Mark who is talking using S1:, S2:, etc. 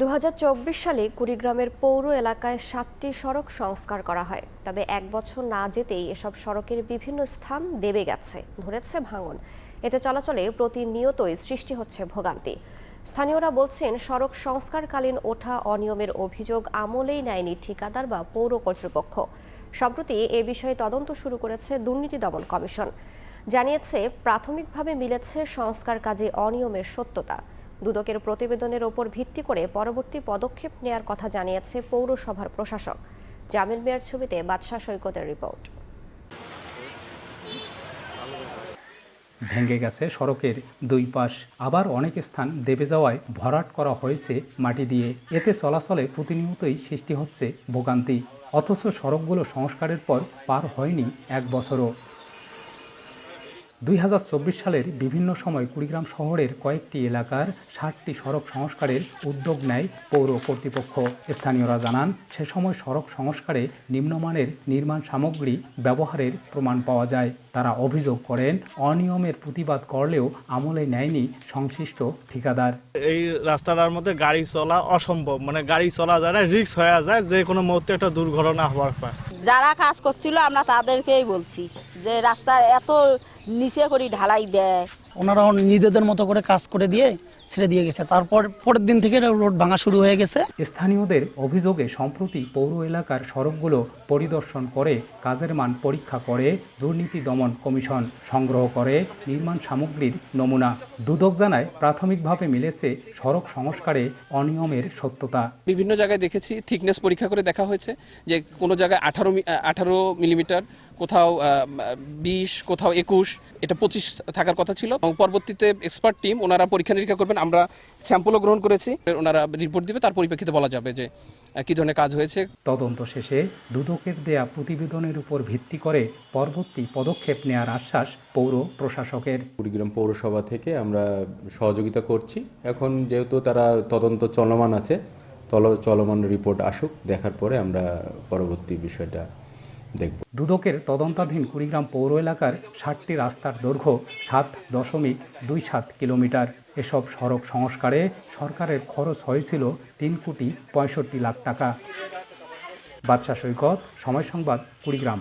S1: দু হাজার চব্বিশ সালে কুড়িগ্রামের পৌর এলাকায় সাতটি সড়ক সংস্কার করা হয়। তবে এক বছর না যেতেই এসব সড়কের বিভিন্ন স্থান দেবে গেছে, ধরেছে ভাঙন। এতে চলাচলে প্রতিনিয়তই সৃষ্টি হচ্ছে ভোগান্তি। স্থানীয়রা বলছেন, সড়ক সংস্কারকালীন ওঠা অনিয়মের অভিযোগ আমলেই নেয়নি ঠিকাদার বা পৌর কর্তৃপক্ষ। সম্প্রতি এ বিষয়ে তদন্ত শুরু করেছে দুর্নীতি দমন কমিশন। জানিয়েছে, প্রাথমিকভাবে মিলেছে সংস্কার কাজে অনিয়মের সত্যতা। দুদকের প্রতিবেদনের ওপর ভিত্তি করে পরবর্তী পদক্ষেপ নেয়ার কথা জানিয়েছে পৌরসভার প্রশাসক। জামিল মিয়ার ছবিতে বাদশাহ সৈকতের রিপোর্ট।
S2: ভেঙে গেছে সড়কের দুই পাশ। আবার অনেক স্থান দেবে যাওয়ায় ভরাট করা হয়েছে মাটি দিয়ে। এতে চলাচলে প্রতিনিয়তই সৃষ্টি হচ্ছে ভোগান্তি। অথচ সড়কগুলো সংস্কারের পর পার হয়নি এক বছরও। দুই হাজার চব্বিশ সালের বিভিন্ন সময় কুড়িগ্রাম শহরের কয়েকটি এলাকার ষাটটি সড়ক সংস্কারের উদ্যোগ নেয় পৌর কর্তৃপক্ষ। স্থানীয়রা জানান সে সময় সড়ক সংস্কারে নিম্নমানের নির্মাণ সামগ্রী ব্যবহারের প্রমাণ পাওয়া যায়। তারা অভিযোগ করেন অনিয়মের প্রতিবাদ করলেও আমলে নেয়নি সংশ্লিষ্ট ঠিকাদার।
S3: এই রাস্তাটার মধ্যে গাড়ি চলা অসম্ভব মানে গাড়ি চলা যায় না রিক্স হয়ে যায় যে কোনো মুহূর্তে একটা দুর্ঘটনা হওয়ার পায়
S4: যারা কাজ করছিল আমরা তাদেরকেই বলছি। যে রাস্তার এত নিচে করে ঢালাই দেয়।
S5: ওনারা নিজেদের মতো করে কাজ করে দিয়ে ছেড়ে দিয়ে গেছে। তারপর পরের দিন থেকে রোড ভাঙা শুরু হয়ে গেছে।
S2: স্থানীয়দের অভিযোগে সম্প্রতি পৌর এলাকার সড়কগুলো পরিদর্শন করে কাজের মান পরীক্ষা করে দুর্নীতি দমন কমিশন সংগ্রহ করে নির্মাণ সামগ্রীর নমুনা। দুদক জানায় প্রাথমিকভাবে মিলেছে সড়ক সংস্কারে অনিয়মের সত্যতা।
S6: বিভিন্ন জায়গায় দেখেছি থিকনেস পরীক্ষা করে দেখা হয়েছে যে কোনো জায়গায় আঠারো আঠারো মিলিমিটার কোথাও বিশ কোথাও একুশ এটা পঁচিশ থাকার কথা ছিল। এবং পরবর্তীতে এক্সপার্ট টিম ওনারা পরীক্ষা নিরীক্ষা করবেন আমরা স্যাম্পলও গ্রহণ করেছি। ওনারা রিপোর্ট দিবে তার পরিপ্রেক্ষিতে বলা যাবে যে কি ধরনের কাজ হয়েছে।
S2: তদন্ত শেষে দুদকের দেয়া প্রতিবেদনের উপর ভিত্তি করে পরবর্তী পদক্ষেপ নেয়ার আশ্বাস পৌর প্রশাসকের।
S7: কুড়িগ্রাম পৌরসভা থেকে আমরা সহযোগিতা করছি। এখন যেহেতু তারা তদন্ত চলমান আছে তল চলমান রিপোর্ট আসুক দেখার পরে আমরা পরবর্তী বিষয়টা দেখব।
S2: দুদকের তদন্তাধীন কুড়িগ্রাম পৌর এলাকার ষাটটি রাস্তার দৈর্ঘ্য সাত দশমিক দুই সাত কিলোমিটার। এসব সড়ক সংস্কারে সরকারের খরচ হয়েছিল তিন কোটি পঁয়ষট্টি লাখ টাকা। বাদশা সৈকত, সময় সংবাদ, কুড়িগ্রাম।